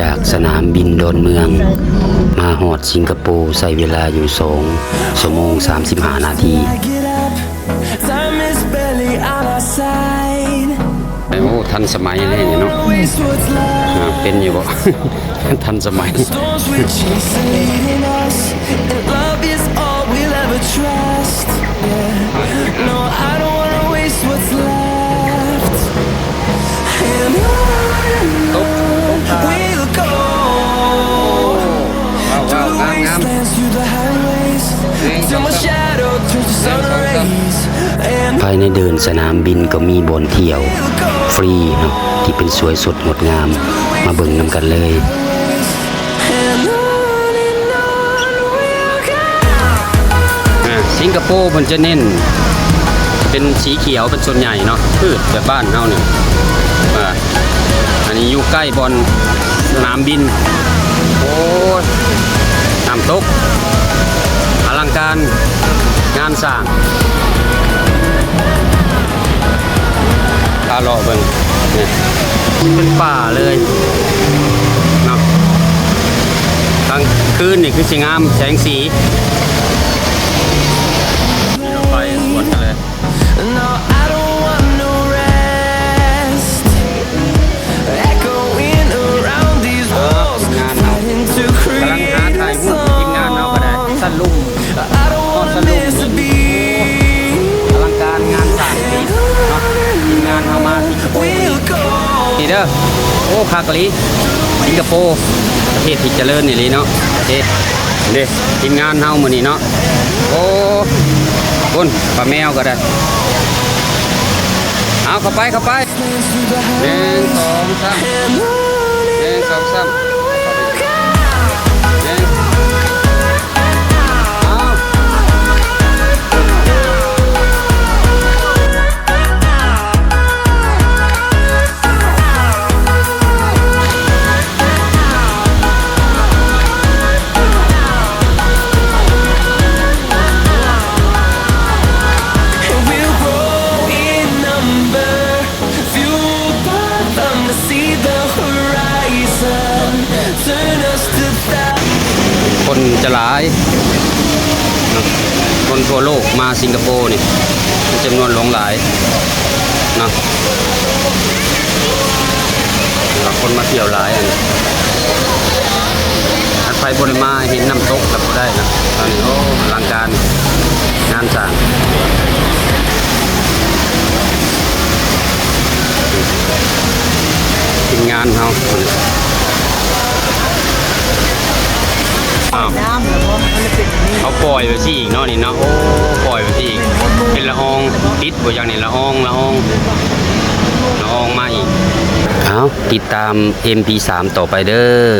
จากสนามบินดอนเมือง มาหอดสิงคโปร์ใส่เวลาอยู่สองชั่วโมง35นาที Get up, time is barely on our side. โอ้ทันสมัยเลยเนาะ Waste what's left. อ่าเป็นอยู่บ่ ทันสมัย ภายในเดินสนามบินก็มีบอนเที่ยว we'll go. ฟรีเนาะที่เป็นสวยสดงดงาม มาเบิ่งนำกันเลย And on and on we'll go. อ่าสิงคโปร์มันจะเน้น เป็นสีเขียวเป็นส่วนใหญ่เนาะพืชแบบบ้านเฮาเนี่ยอ่าอันนี้อยู่ใกล้บอลสนามบิน โอ้ยน้ำตกอลังการงานสร้างพาเลาะเบิ่งนี่เป็นป่าเลยเนาะกลางคืนนี่คือสิงามแสงสี เด้อโอ้คากะลีสิงคโปร์ประเทศที่เจริญนี่ลีเนาะเคเด้ทีมงานเฮามื้อนี้เนาะโอ้คุณปลาแมวก็ได้เอาเข้าไปเข้าไปหนึ่งสองสามหนึ่งสองสาม คนจะหลาย คนทั่วโลกมาสิงคโปร์นี่จำนวนหลงหลายนะคนมาเที่ยวหลายอันถ้ไปบริมาเห็นน้ำตกกับได้นะตอนนี้โอ้อลังการงานสร้าง งานเขาอ้าวน้ำแล้วก็มันเป็นอย่างนี้เขาปล่อยไปสิอีกเนาะนี่เนาะโอ้ปล่อยไปสิอีกเป็นละอองติดบ่อย่างนี้ละอองละอองละอองมาอีกเอาติดตาม MP3 ต่อไปเด้อ